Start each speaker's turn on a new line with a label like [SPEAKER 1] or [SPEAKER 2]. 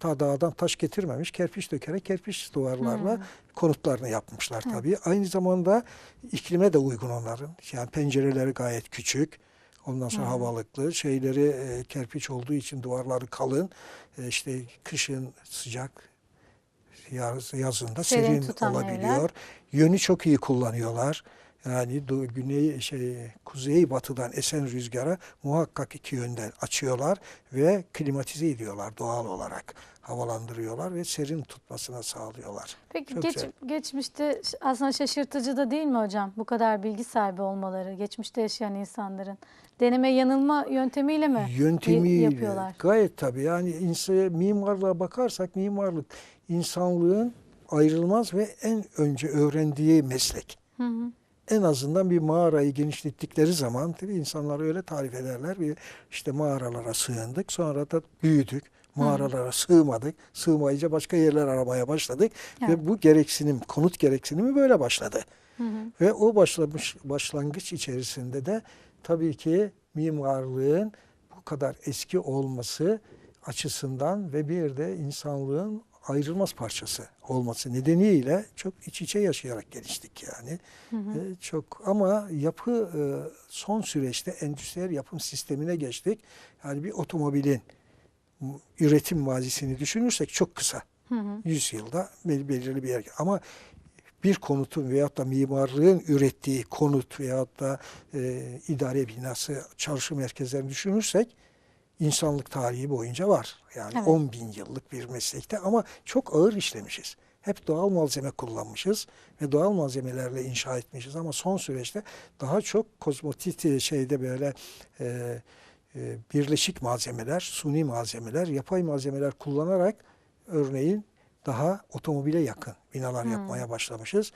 [SPEAKER 1] ta dağdan taş getirmemiş. Kerpiç dökerek kerpiç duvarlarla konutlarını yapmışlar tabii. Aynı zamanda iklime de uygun onların. Yani pencereleri gayet küçük. Ondan sonra havalıklı. Şeyleri e, kerpiç olduğu için duvarları kalın. E, işte kışın sıcak, yaz, yazında
[SPEAKER 2] Serin
[SPEAKER 1] serin, olabiliyor.
[SPEAKER 2] evler.
[SPEAKER 1] Yönü çok iyi kullanıyorlar. Yani güney şey kuzey batıdan esen rüzgara muhakkak iki yönden açıyorlar ve klimatize ediyorlar doğal olarak. Havalandırıyorlar ve serin tutmasına sağlıyorlar.
[SPEAKER 2] Peki
[SPEAKER 1] Çok
[SPEAKER 2] geç,
[SPEAKER 1] güzel.
[SPEAKER 2] geçmişte aslında şaşırtıcı da değil mi hocam? Bu kadar bilgi sahibi olmaları, geçmişte yaşayan insanların. Deneme yanılma yöntemiyle mi
[SPEAKER 1] Yöntemiyle
[SPEAKER 2] yapıyorlar?
[SPEAKER 1] gayet tabii yani insan, mimarlığa bakarsak mimarlık insanlığın ayrılmaz ve en önce öğrendiği meslek.
[SPEAKER 2] Hı hı.
[SPEAKER 1] En azından bir mağarayı genişlettikleri zaman tabii insanlar öyle tarif ederler. Bir işte mağaralara sığındık. Sonra da büyüdük. Mağaralara sığmadık. Sığmayınca başka yerler aramaya başladık
[SPEAKER 2] Evet.
[SPEAKER 1] ve bu gereksinim, konut gereksinimi böyle başladı.
[SPEAKER 2] Hı hı.
[SPEAKER 1] Ve o başlamış başlangıç içerisinde de tabii ki mimarlığın bu kadar eski olması açısından ve bir de insanlığın ayrılmaz parçası olması nedeniyle çok iç içe yaşayarak geliştik yani. Ee, çok ama yapı e, son süreçte endüstriyel yapım sistemine geçtik. Yani bir otomobilin üretim mazisini düşünürsek çok kısa.
[SPEAKER 2] Hı hı.
[SPEAKER 1] 100 yılda bel- belirli bir yer. Ama bir konutun veyahut da mimarlığın ürettiği konut veyahut da e, idare binası, çalışma merkezlerini düşünürsek insanlık tarihi boyunca var. Yani
[SPEAKER 2] Evet.
[SPEAKER 1] 10 bin yıllık bir meslekte ama çok ağır işlemişiz. Hep doğal malzeme kullanmışız ve doğal malzemelerle inşa etmişiz ama son süreçte daha çok kozmotit e, şeyde böyle e, e, birleşik malzemeler, suni malzemeler, yapay malzemeler kullanarak örneğin daha otomobile yakın binalar yapmaya başlamışız.